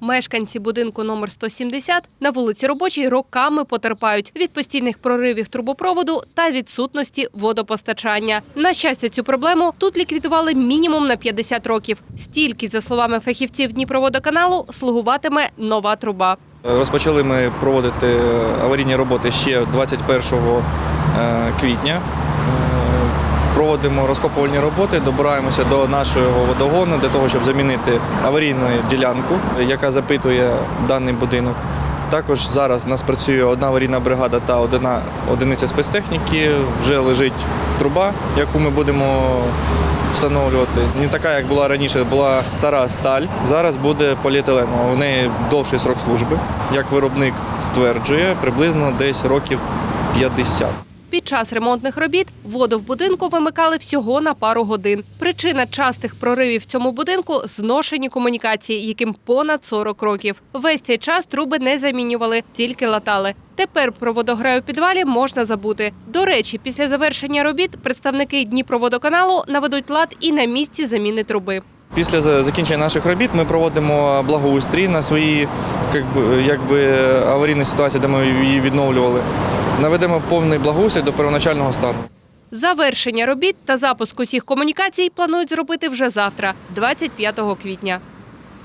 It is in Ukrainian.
Мешканці будинку номер 170 на вулиці Робочій роками потерпають від постійних проривів трубопроводу та відсутності водопостачання. На щастя, цю проблему тут ліквідували мінімум на 50 років. Стільки, за словами фахівців Дніпроводоканалу, слугуватиме нова труба. Розпочали ми проводити аварійні роботи ще 21 е, квітня. Проводимо розкопувальні роботи, добираємося до нашого водогону для того, щоб замінити аварійну ділянку, яка запитує даний будинок. Також зараз у нас працює одна аварійна бригада та одна одиниця спецтехніки. Вже лежить труба, яку ми будемо встановлювати. Не така, як була раніше, була стара сталь. Зараз буде поліетиленова. В неї довший срок служби. Як виробник стверджує, приблизно десь років 50. Під час ремонтних робіт воду в будинку вимикали всього на пару годин. Причина частих проривів в цьому будинку зношені комунікації, яким понад 40 років. Весь цей час труби не замінювали, тільки латали. Тепер про водограй у підвалі можна забути. До речі, після завершення робіт представники Дніпроводоканалу наведуть лад і на місці заміни труби. Після закінчення наших робіт ми проводимо благоустрій на свої якби, якби, ситуації, де ми її відновлювали. Наведемо повний благоустрій до первоначального стану. Завершення робіт та запуск усіх комунікацій планують зробити вже завтра, 25 квітня.